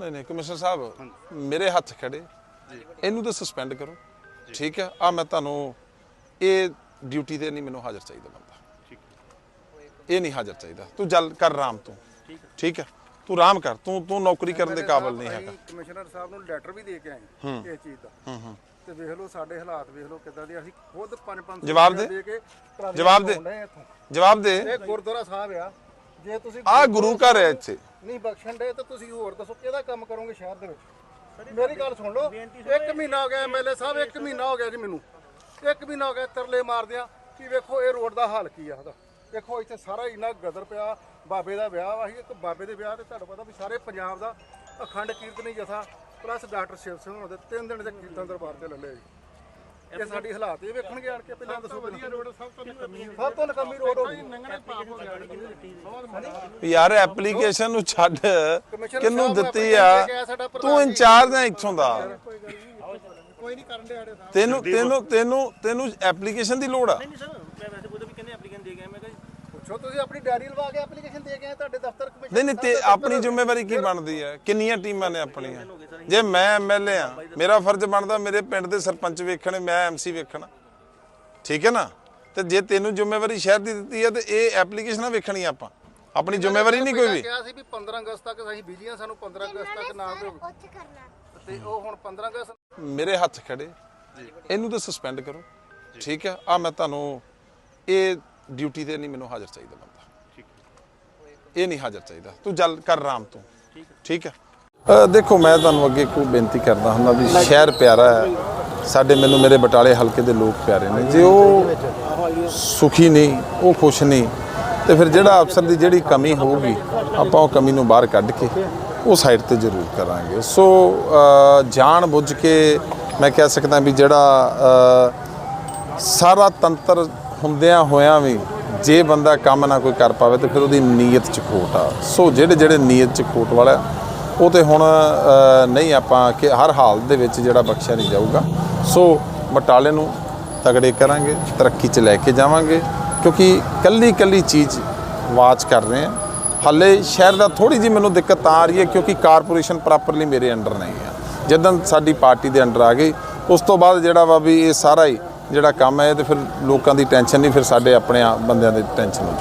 ਨਹੀਂ ਨਹੀਂ ਕਮਿਸ਼ਨਰ ਸਾਹਿਬ ਮੇਰੇ ਹੱਥ ਖੜੇ। ਇਹਨੂੰ ਤਾਂ ਸਸਪੈਂਡ ਕਰੋ। ਠੀਕ ਹੈ? ਆ ਮੈਂ ਤੁਹਾਨੂੰ ਇਹ ਡਿਊਟੀ ਤੇ ਨਹੀਂ ਮੈਨੂੰ ਹਾਜ਼ਰ ਚਾਹੀਦਾ ਬੰਦਾ। ਇਹ ਨਹੀਂ ਹਾਜ਼ਰ ਚਾਹੀਦਾ। ਤੂੰ ਜਲ ਕਰ ਰਾਮ ਤੂੰ। ਠੀਕ ਹੈ। ਤੂੰ ਰਾਮ ਕਰ। ਤੂੰ ਤੂੰ ਨੌਕਰੀ ਕਰਨ ਦੇ ਕਾਬਿਲ ਨਹੀਂ ਹੈਗਾ। ਕਮਿਸ਼ਨਰ ਸਾਹਿਬ ਨੂੰ ਲੈਟਰ ਵੀ ਦੇ ਕੇ ਆਏ ਇਸ ਚੀਜ਼ ਦਾ। ਤੇ ਵੇਖ ਲਓ ਸਾਡੇ ਹਾਲਾਤ ਵੇਖ ਲਓ ਕਿੱਦਾਂ ਦੇ ਅਸੀਂ ਖੁਦ 5-5 ਜਵਾਬ ਦੇ। ਜਵਾਬ ਦੇ। ਜਵਾਬ ਦੇ। ਇਹ ਗੁਰਦੁਆਰਾ ਸਾਹਿਬ ਆ। ਜੇ ਤੁਸੀਂ ਆ ਗੁਰੂ ਘਰ ਹੈ ਇੱਥੇ। ਨਹੀਂ ਬਖਸ਼ਣ ਦੇ ਤਾਂ ਤੁਸੀਂ ਹੋਰ ਦੱਸੋ ਕਿਹਦਾ ਕੰਮ ਕਰੋਗੇ ਸ਼ਹਿਰ ਦੇ ਵਿੱਚ? ਮੇਰੀ ਗੱਲ ਸੁਣ ਲਓ। ਇੱਕ ਮਹੀਨਾ ਹੋ ਗਿਆ ਐਮਐਲਏ ਸਾਹਿਬ ਇੱਕ ਮਹੀਨਾ ਹੋ ਗਿਆ ਜੀ ਮੈਨੂੰ। ਇੱਕ ਮਹੀਨਾ ਹੋ ਗਿਆ ਤਰਲੇ ਮਾਰਦਿਆਂ ਕਿ ਵੇਖੋ ਇਹ ਰੋਡ ਦਾ ਹਾਲ ਕੀ ਆ ਉਹਦਾ ਦੇਖੋ ਇੱਥੇ ਸਾਰਾ ਇੰਨਾ ਗਦਰ ਪਿਆ ਬਾਬੇ ਦਾ ਵਿਆਹ ਵਾ ਸੀ ਇੱਕ ਬਾਬੇ ਦੇ ਵਿਆਹ ਤੇ ਤੁਹਾਨੂੰ ਪਤਾ ਵੀ ਸਾਰੇ ਪੰਜਾਬ ਦਾ ਅਖੰਡ ਕੀਰਤਨੀ ਜਥਾ ਪਲੱਸ ਡਾਕਟਰ ਸ਼ਿਵ ਸਿੰਘ ਹੋਣਾ ਦੇ ਤਿੰਨ ਦਿਨ ਦੇ ਕੀਰਤਨ ਦਰਬਾਰ ਤੇ ਲੱਲੇ ਜੀ। ਇਹ ਸਾਡੀ ਹਾਲਾਤ ਇਹ ਵੇਖਣਗੇ ਆਣ ਕੇ ਪਹਿਲਾਂ ਦੱਸੋ ਵਧੀਆ ਰੋਡ ਸਭ ਤੋਂ ਸਭ ਤੋਂ ਨਕਮੀ ਰੋਡ ਹੋ ਗਈ। ਯਾਰ ਐਪਲੀਕੇਸ਼ਨ ਨੂੰ ਛੱਡ ਸਾਹਿਬ ਦਿੱਤੀ ਆ? ਤੂੰ ਇੰਚਾਰਜ ਹੈ ਇੱਥੋਂ ਦਾ। ਕੋਈ ਨਹੀਂ। ਕਰਨ ਦੇ ਆੜੇ ਸਾਹਿਬ ਤੈਨੂੰ ਤੈਨੂੰ ਤੈਨੂੰ ਤੈਨੂੰ ਐਪਲੀਕੇਸ਼ਨ ਦੀ ਲੋੜ ਆ। ਨਹੀਂ ਸਰ ਮੈਂ ਵੈਸੇ ਉਹਦਾ ਵੀ ਕਹਿੰਦੇ ਐਪਲੀਕੈਂਟ ਦੇ ਗਏ ਮੈਂ ਕਿਹਾ ਜੀ, ਪੁੱਛੋ ਤੁਸੀਂ ਆਪਣੀ ਡਾਇਰੀ ਲਵਾ ਕੇ ਐਪਲੀਕੇਸ਼ਨ ਦੇ ਕੇ ਆਏ ਤੁਹਾਡੇ ਦਫ਼ਤਰ ਕਮਿਸ਼ਨ ਨਹੀਂ ਨਹੀਂ ਤੇ ਆਪਣੀ ਜ਼ਿੰਮੇਵਾਰੀ ਕੀ ਬਣਦੀ ਹੈ? ਕਿੰਨੀਆਂ ਟੀਮਾਂ ਨੇ ਆਪਣੀਆਂ? ਜੇ ਮੈਂ ਐਮਐਲਏ ਆ ਮੇਰਾ ਫਰਜ਼ ਬਣਦਾ ਮੇਰੇ ਪਿੰਡ ਦੇ ਸਰਪੰਚ ਵੇਖਣੇ ਮੈਂ ਐਮਸੀ ਵੇਖਣਾ। ਠੀਕ ਹੈ ਨਾ? ਤੇ ਜੇ ਤੈਨੂੰ ਜ਼ਿੰਮੇਵਾਰੀ ਸ਼ਹਿਰ ਦੀ ਦਿੱਤੀ ਹੈ ਤੇ ਇਹ ਐਪਲੀਕੇਸ਼ਨਾਂ ਵੇਖਣੀਆਂ ਆਪਾਂ। ਆਪਣੀ ਜ਼ਿੰਮੇਵਾਰੀ ਨਹੀਂ ਕੋਈ ਵੀ। ਕਿਹਾ ਸੀ ਵੀ 15 ਅਗਸਤ ਤੱਕ ਅਸੀਂ ਬਿਜ਼ੀ ਆ ਸਾਨੂੰ 15 ਅਗਸਤ ਤੱਕ ਨਾ ਦਿਓ ਉੱਥੇ ਕਰਨਾ। ਤੇ ਉਹ ਹੁਣ 15 ਅਗਸਤ ਮੇਰੇ ਹੱਥ ਖੜੇ। ਇਹਨੂੰ ਤਾਂ ਸਸਪੈਂਡ ਕਰੋ। ਠੀਕ ਹੈ? ਆ ਮੈਂ ਤੁਹਾਨੂੰ ਇਹ ਡਿਊਟੀ ਤੇ ਨਹੀਂ ਮੈਨੂੰ ਹਾਜ਼ਰ ਚਾਹੀਦਾ ਬੰਦਾ। ਇਹ ਨਹੀਂ ਹਾਜ਼ਰ ਚਾਹੀਦਾ। ਤੂੰ ਜਲ ਕਰ ਰਾਮ ਤੂੰ। ਠੀਕ ਹੈ। ਦੇਖੋ ਮੈਂ ਤੁਹਾਨੂੰ ਅੱਗੇ ਕੋਈ ਬੇਨਤੀ ਕਰਦਾ ਹੁੰਦਾ ਵੀ ਸ਼ਹਿਰ ਪਿਆਰਾ ਹੈ। ਸਾਡੇ ਮੈਨੂੰ ਮੇਰੇ ਬਟਾਲੇ ਹਲਕੇ ਦੇ ਲੋਕ ਪਿਆਰੇ ਨੇ। ਜੇ ਉਹ ਸੁਖੀ ਨਹੀਂ ਉਹ ਖੁਸ਼ ਨਹੀਂ ਤੇ ਫਿਰ ਜਿਹੜਾ ਅਫਸਰ ਦੀ ਜਿਹੜੀ ਕਮੀ ਹੋਊਗੀ ਆਪਾਂ ਉਹ ਕਮੀ ਨੂੰ ਬਾਹਰ ਕੱਢ ਕੇ ਉਹ ਸਾਈਡ ਤੇ ਜ਼ਰੂਰ ਕਰਾਂਗੇ। ਸੋ ਜਾਣ ਬੁੱਝ ਕੇ ਮੈਂ ਕਹਿ ਸਕਦਾ ਵੀ ਜਿਹੜਾ ਸਾਰਾ ਤੰਤਰ ਹੁੰਦਿਆਂ ਹੋਇਆਂ ਵੀ ਜੇ ਬੰਦਾ ਕੰਮ ਨਾ ਕੋਈ ਕਰ ਪਾਵੇ ਤਾਂ ਫਿਰ ਉਹਦੀ ਨੀਅਤ ਚ ਖੋਟ ਆ। ਸੋ ਜਿਹੜੇ ਜਿਹੜੇ ਨੀਅਤ ਚ ਖੋਟ ਵਾਲਾ, ਉਹ ਤੇ ਹੁਣ ਨਹੀਂ ਆਪਾਂ ਕਿ ਹਰ ਹਾਲ ਦੇ ਵਿੱਚ ਜਿਹੜਾ ਬਖਸ਼ਿਆ ਨਹੀਂ ਜਾਊਗਾ। ਸੋ ਬਟਾਲੇ ਨੂੰ ਤਗੜੇ ਕਰਾਂਗੇ, ਤਰੱਕੀ ਚ ਲੈ ਕੇ ਜਾਵਾਂਗੇ, ਕਿਉਂਕਿ ਕੱਲੀ ਕੱਲੀ ਚੀਜ਼ ਵਾਚ ਕਰ ਰਹੇ ਹਾਂ। ਹਾਲੇ ਸ਼ਹਿਰ ਦਾ ਥੋੜੀ ਜਿਹੀ ਮੈਨੂੰ ਦਿੱਕਤ ਆ ਰਹੀ ਹੈ, ਕਿਉਂਕਿ ਕਾਰਪੋਰੇਸ਼ਨ ਪ੍ਰੋਪਰਲੀ ਮੇਰੇ ਅੰਡਰ ਨਹੀਂ ਹੈ। ਜਦੋਂ ਸਾਡੀ ਪਾਰਟੀ ਦੇ ਅੰਡਰ ਆ ਗਈ, ਉਸ ਤੋਂ ਬਾਅਦ ਜਿਹੜਾ ਵਾ ਵੀ ਇਹ ਸਾਰਾ ਹੀ ਜਿਹੜਾ ਕੰਮ ਹੈ ਇਹ ਤੇ ਫਿਰ ਲੋਕਾਂ ਦੀ ਟੈਨਸ਼ਨ ਨਹੀਂ, ਫਿਰ ਸਾਡੇ ਆਪਣੇ ਆਪ ਬੰਦਿਆਂ ਦੀ ਟੈਨਸ਼ਨ ਹੋ